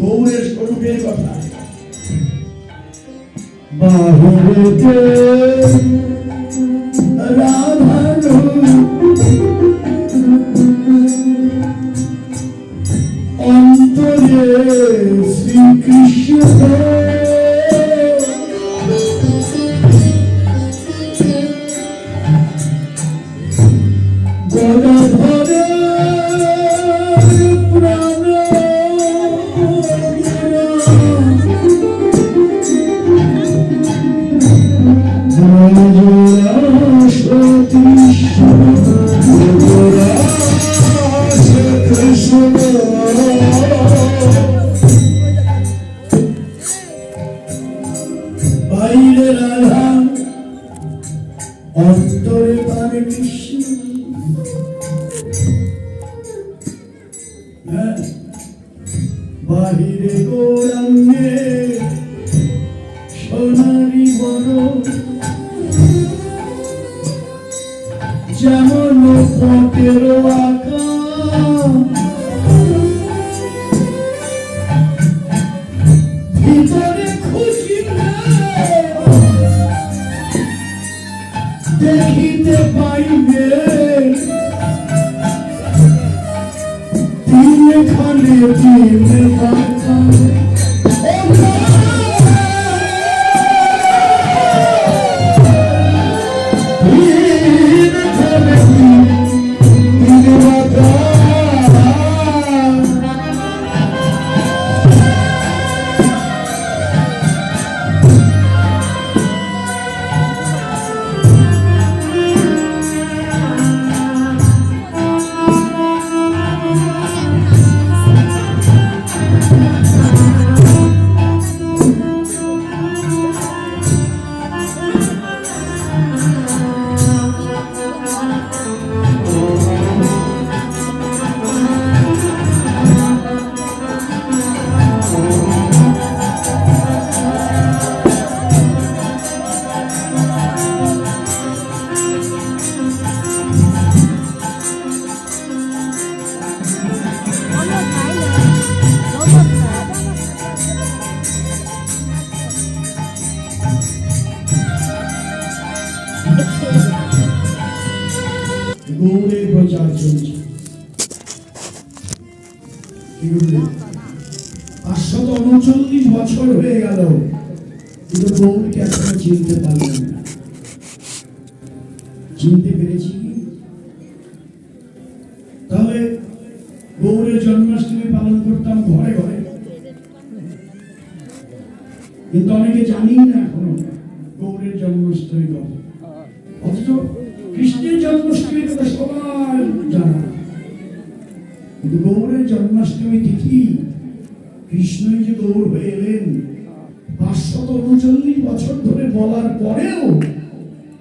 গৌরের স্বরূপের কথা। বাহিরেতে রাধানু অন্তরে শ্রীকৃষ্ণ। বাইরে রাধা অন্তরে পারে কৃষ্ণ হ্যাঁ, বাহিরে গৌরাঙ্গে সোনারি বড় যেমন পটের আঁকা 就自由自在 গৌড়ের প্রচার চলছে? পাঁচশত উনচল্লিশ বছর হয়ে গেল, কিন্তু গৌরীকে এখনও চিনতে পারলাম না। চিনতে পেরেছি তাহলে গৌরের জন্মাষ্টমী পালন করতাম ঘরে ঘরে। কিন্তু অনেকে জানি না এখনও গৌরের জন্মাষ্টমী কথা অথচ কৃষ্ণের জন্মাষ্টমী সবাই জানা। কিন্তু গৌরের জন্মাষ্টমী তিথি, কৃষ্ণই যে গৌর হয়ে এলেন, পাঁচশত উনচল্লিশ বছর ধরে বলার পরেও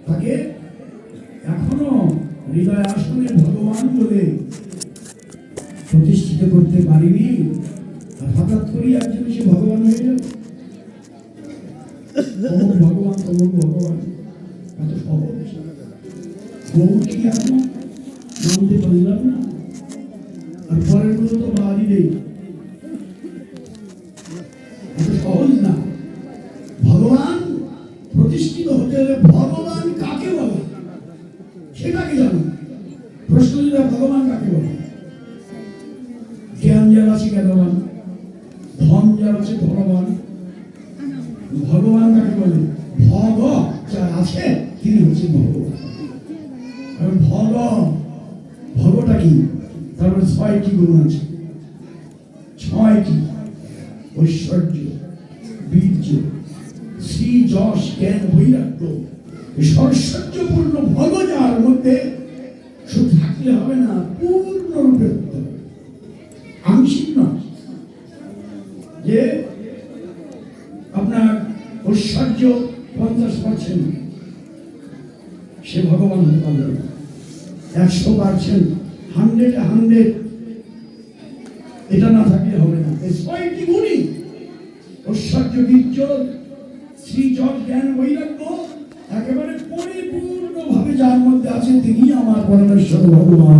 তাকে এখনও হৃদয় আসনে ভগবান বলে প্রতিষ্ঠিত করতে পারিনি। আর হঠাৎ করেই একজন সে ভগবান হয়ে গেল। ভগবান, তমুক ভগবান। এত সহজ গৌর কি এখন নামতে পারলাম না আর পরেরগুলো তো বাদই নেই সহজ না ভগবান প্রতিষ্ঠিত হতে হলে ভগবান কাকে বলে? সেটাকে জানো প্রশ্ন যদি ভগবান কাকে বলে? জ্ঞান যার আছে জ্ঞানবান ধন যার আছে ধনবান ভগবান কাকে বলে ভগ যার আছে তিনি হচ্ছেন ভগবান আর ভগ ভগটা কি তারপরে ছয়টি গুণ ছয়টি ঐশ্বর্য, বীর্য, শ্রী যশ, জ্ঞান, বৈরাগ্য এই সরস্বর্যপূর্ণ ভগ যার মধ্যে শুধু থাকলে হবে না, পূর্ণরূপে আংশিক নয় যে আপনার ঐশ্বর্য পঞ্চাশ পার্সেন্ট, সে ভগবান হতে পারবে একশো পার্সেন্ট, হান্ড্রেড হান্ড্রেড এটা না থাকলে হবে না। ছয়টি গুণই ঐশ্বর্য বীর্য জ্ঞান, বৈরাগ্য একেবারে পরিপূর্ণভাবে যার মধ্যে আছে তিনি আমার পরমেশ্বর ভগবান।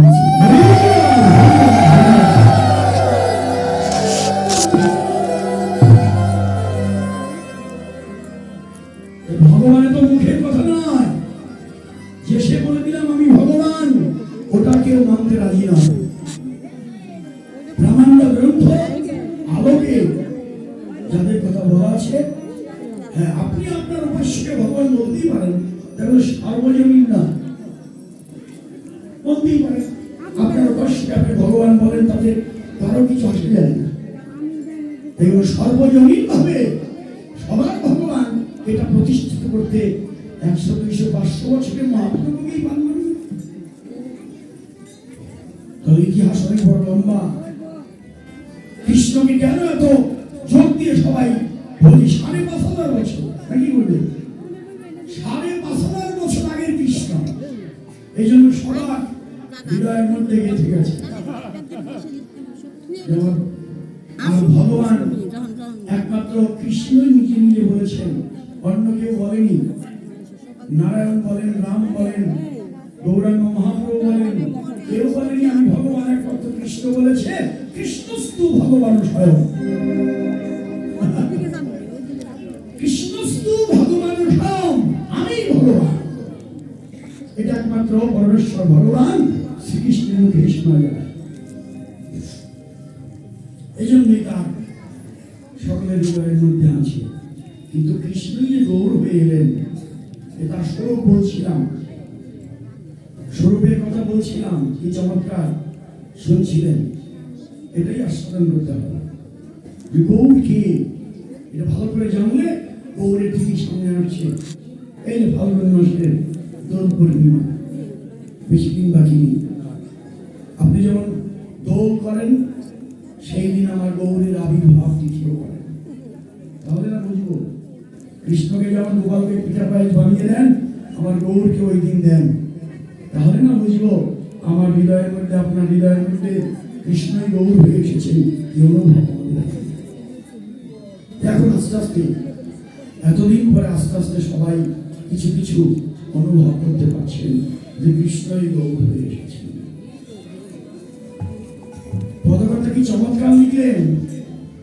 ভগবানের তো মুখের কথা নয়। যে সে বলে দিলাম, আমি ভগবান ওটা কেউ মানতে রাজি নয়। বলতেই পারেন আপনার উপাস্যকে আপনি ভগবান বলেন, তাতে কারও কিছু অসুবিধা নেই। এগুলো সর্বজনীন ভাবে সবার ভগবান এটা প্রতিষ্ঠিত করতে একশো, দুইশো, পাঁচশো বছরের মহাপ্রভুকেই পান তো ইতিহাস অনেক বড় লম্বা। কৃষ্ণকে কেন এত যোগ দিয়ে সবাই বলি, সাড়ে পাঁচ হাজার বছর? নাকি বলবে? সাড়ে পাঁচ হাজার বছর আগের কৃষ্ণ। এই জন্য সবার হৃদয়ের মধ্যে গেঁথে গেছে যেমন ভগবান একমাত্র কৃষ্ণই নিজে নিজে বলেছেন, অন্য কেউ বলেনি। নারায়ণ বলেন, রাম বলেন, গৌরাঙ্গ মহাপ্রভু বলেন, কেউ বলেনি আমি ভগবান একমাত্র কৃষ্ণ বলেছে, কৃষ্ণস্তু ভগবান স্বয়ং। কৃষ্ণস্তু ভগবান স্বয়ং, আমি ভগবান। এটা একমাত্র পরমেশ্বর ভগবান। শ্রীকৃষ্ণের শোনা যায় এই জন্যই তার সকলের হৃদয়ের মধ্যে আছে। কিন্তু কৃষ্ণই যে গৌর হয়ে এলেন এ তার স্বরূপ বলছিলাম। স্বরূপের কথা বলছিলাম কি চমৎকার শুনছিলেন। এটাই আস্বাদন করতে হবে যে গৌর কে? এটা ভালো করে জানলে গৌরের ঠিকই সামনে আসছে। এই যে ফাল্গুন মাসের দোল পূর্ণিমা বেশি দিন বাকি নেই আপনি যেমন দোল করেন সেই দিন আমার গৌরীর আবির্ভাব তিথিও করেন তাহলে না বুঝব কৃষ্ণকে যেমন গোপালকে পিঠা পায়েস বানিয়ে দেন আমার গৌরকে ওই দিন দেন। তাহলে না বুঝব, আমার হৃদয়ের মধ্যে, আপনার হৃদয়ের মধ্যে কৃষ্ণই গৌর হয়ে এসেছেন এই অনুভব এখন আস্তে আস্তে। এতদিন পরে আস্তে আস্তে সবাই কিছু কিছু অনুভব করতে পারছেন যে কৃষ্ণই গৌর হয়ে এসেছেন পদকথা কি চমৎকার লিখলেন?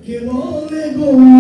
কেবল গৌর?